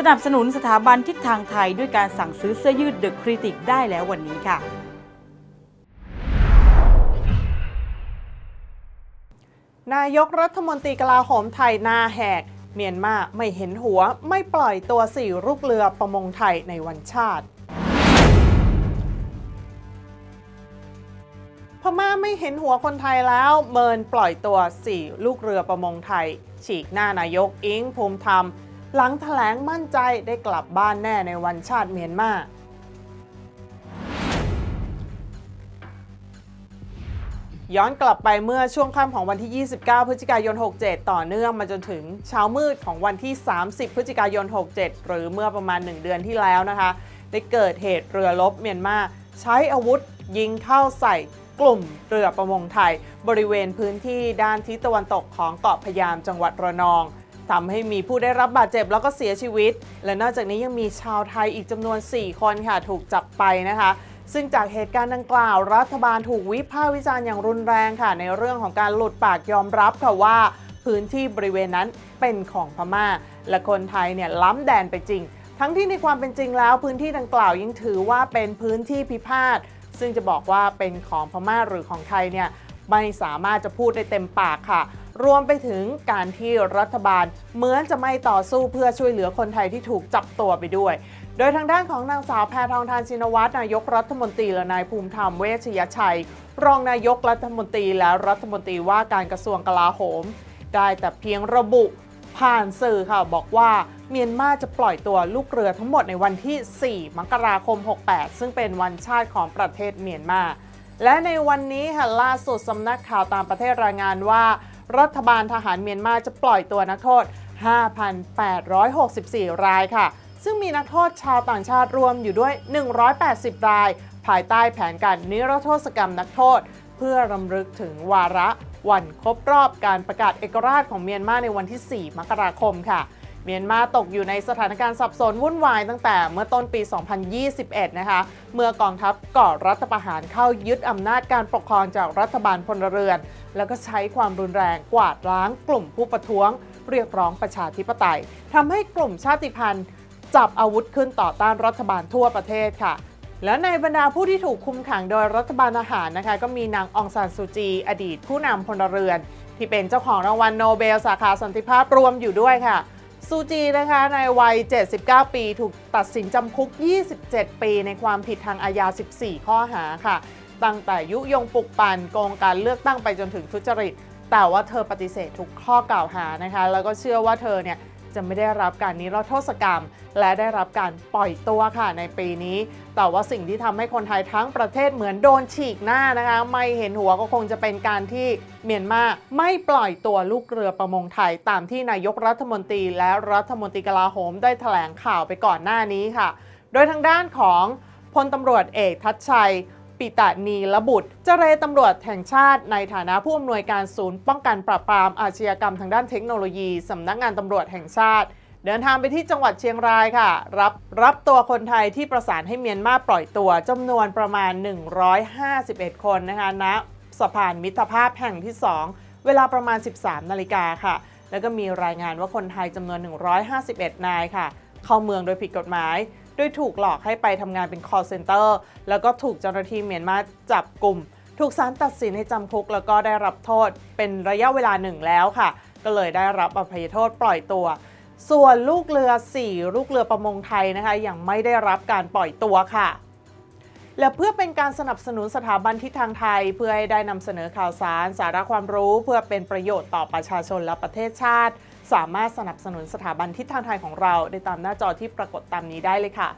สนับสนุนสถาบันทิศทางไทยด้วยการสั่งซื้อเสื้อยืดเดอะคริติกได้แล้ววันนี้ค่ะ นายกรัฐมนตรีกลาโหมไทยหนาแหก เมียนมาไม่เห็นหัวไม่ปล่อยตัวสี่ลูกเรือประมงไทยในวันชาติ พม่าไม่เห็นหัวคนไทยแล้ว เมินปล่อยตัวสี่ลูกเรือประมงไทย ฉีกหน้านายกอิงภูมิธรรม หลังแถลงมั่นใจได้กลับบ้านแน่ในวันชาติเมียนมาย้อนกลับไปเมื่อช่วงค่ำของวันที่ 29 พฤศจิกายน 67 ต่อเนื่องมาจนถึงเช้ามืดของวันที่ 30 พฤศจิกายน 67 หรือเมื่อประมาณ 1 เดือนที่แล้วนะคะ ได้เกิดเหตุเรือรบเมียนมาใช้อาวุธยิงเข้าใส่กลุ่มเรือประมงไทย บริเวณพื้นที่ด้านทิศตะวันตกของเกาะพยามจังหวัดระนอง ทำให้มีผู้ได้รับบาดเจ็บแล้วก็เสียชีวิต และนอกจากนี้ยังมีชาวไทยอีกจำนวน 4 คนค่ะถูกจับไปนะคะ ซึ่งจากเหตุการณ์ดังกล่าว รัฐบาลถูกวิพากษ์วิจารณ์อย่างรุนแรงค่ะ ในเรื่องของการหลุดปากยอมรับค่ะว่าพื้นที่บริเวณนั้นเป็นของพม่า และคนไทยเนี่ยล้ำแดนไปจริง ทั้งที่ในความเป็นจริงแล้ว พื้นที่ดังกล่าวยังถือว่าเป็นพื้นที่พิพาทซึ่งจะบอกว่าเป็นของพม่าหรือของไทยเนี่ยไม่สามารถจะพูดได้เต็มปากค่ะ รวมไปถึงการที่รัฐบาลเหมือนจะไม่ต่อสู้เพื่อช่วยเหลือคนไทยที่ถูกจับตัวไปด้วย โดยทางด้านของนางสาวแพทองทานชินวัตรนายกรัฐมนตรีและนายภูมิธรรมเวชยชัย รองนายกรัฐมนตรีและรัฐมนตรีว่าการกระทรวงกลาโหม ได้แต่เพียงระบุผ่านสื่อค่ะบอกว่าเมียนมาจะปล่อยตัวลูกเรือทั้งหมดในวันที่ 4 มกราคม 68 ซึ่งเป็นวันชาติของประเทศเมียนมา และในวันนี้ค่ะล่าสุดสำนักข่าวตางประเทศรายงานว่า รัฐบาลทหารเมียนมาจะปล่อยตัวนักโทษ 5,864 รายค่ะ ซึ่งมีนักโทษชาวต่างชาติรวมอยู่ด้วย 180 ราย ภายใต้แผนการนิรโทษกรรมนักโทษ เพื่อรำลึกถึงวาระวันครบรอบการประกาศเอกราชของเมียนมาในวันที่ 4 มกราคมค่ะ เมียนมาตกอยู่ในสถานการณ์สับสนวุ่นวายตั้งแต่เมื่อต้นปี 2021 นะคะ เมื่อกองทัพก่อรัฐประหารเข้ายึดอำนาจการปกครองจากรัฐบาลพลเรือน แล้วก็ใช้ความรุนแรงกวาดล้างกลุ่มผู้ประท้วง เรียกร้องประชาธิปไตยทำให้กลุ่มชาติพันธุ์ จับอาวุธขึ้นต่อต้านรัฐบาลทั่วประเทศค่ะและในบรรดาผู้ที่ถูกคุมขังโดยรัฐบาลทหารนะคะ ก็มีนางองซานซูจี อดีตผู้นำพลเรือน ที่เป็นเจ้าของรางวัลโนเบลสาขาสันติภาพรวมอยู่ด้วยค่ะ ซูจีนะคะในวัย 79 ปี ถูกตัดสินจำคุก 27 ปี ในความผิดทางอาญา 14 ข้อหาค่ะ ตั้งแต่ยุยงปลุกปั่นโกงการเลือกตั้งไปจนถึงทุจริต แต่ว่าเธอปฏิเสธทุกข้อกล่าวหานะคะ แล้วก็เชื่อว่าเธอเนี่ย จะไม่ได้รับการนิรโทษกรรม และได้รับการปล่อยตัวค่ะในปีนี้ แต่ว่าสิ่งที่ทำให้คนไทยทั้งประเทศเหมือนโดนฉีกหน้านะคะ ไม่เห็นหัวก็คงจะเป็นการที่เมียนมาไม่ปล่อยตัวลูกเรือประมงไทยตามที่นายกรัฐมนตรี และรัฐมนตรีกลาโหมได้แถลงข่าวไปก่อนหน้านี้ค่ะ โดยทางด้านของพลตำรวจเอกทัชชัย ปิตานีละบุตร เจรตำรวจแห่งชาติในฐานะผู้อำนวยการศูนย์ป้องกันปราบปรามอาชญากรรมทางด้านเทคโนโลยีสำนักงานตำรวจแห่งชาติ เดินทางไปที่จังหวัดเชียงรายค่ะ รับรับตัวคนไทยที่ประสานให้เมียนมาปล่อยตัวจำนวนประมาณ 151 คนนะคะณสะพานมิตรภาพแห่งที่ 2 เวลาประมาณ 13 นาฬิกาค่ะ แล้วก็มีรายงานว่าคนไทยจำนวน 151 นายค่ะ เข้าเมืองโดยผิดกฎหมาย โดยถูกหลอกให้ไปทำงานเป็น call center แล้วก็ถูกเจ้าหน้าที่เมียนมาจับกลุ่ม ถูกศาลตัดสินให้จำคุก แล้วก็ได้รับโทษเป็นระยะเวลาหนึ่งแล้วค่ะ ก็เลยได้รับอภัยโทษปล่อยตัว ส่วนลูกเรือ 4 ลูกเรือประมงไทยนะคะยังไม่ได้รับการปล่อยตัวค่ะและเพื่อเป็นการสนับสนุนสถาบันทิศทางไทย เพื่อให้ได้นำเสนอข่าวสาร สาระความรู้ เพื่อเป็นประโยชน์ต่อประชาชนและประเทศชาติ สามารถสนับสนุนสถาบันทิศทางไทยของเราได้ตามหน้าจอที่ปรากฏตามนี้ได้เลยค่ะ